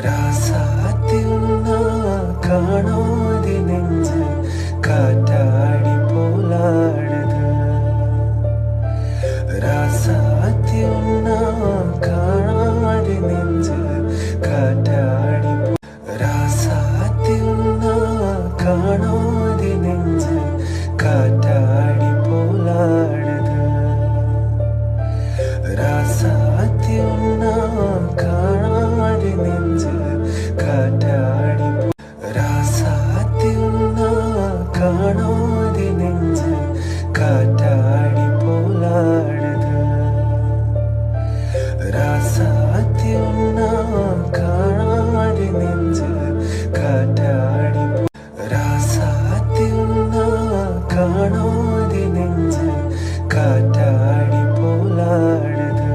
രാസാത്തിയുന്ന കാണാതെ നെഞ്ച് കാറ്റാടി പോലാടുത് രാസാത്തിയുന്ന കാണാതെ നെഞ്ച് കാറ്റാടി രാസാത്തിയുന്ന കാണാതെ നെഞ്ച് കാറ്റാടി പോലാടത് രാസാത്തിയുന്ന കാറ്റാടി പോ- രാസാത്തിയുന്ന കാണാതെ നെഞ്ച് കാറ്റാടി പോലാടത്.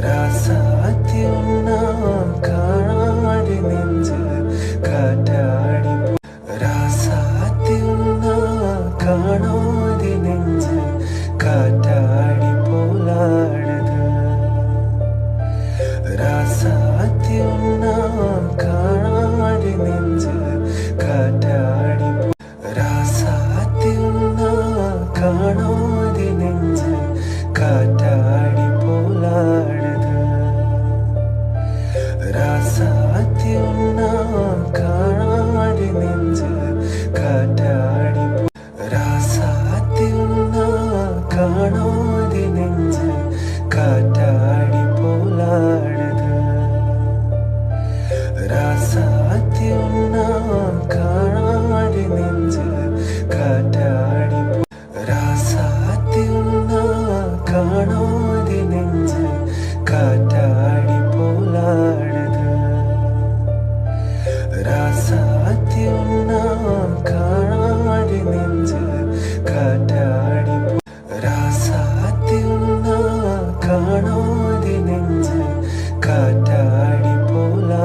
രാസാത്തിയുന്ന കാണാതെ കാറ്റാടി പോലാടുത് കാണാതെ നെഞ്ച് കാറ്റ காற்றாடி போலா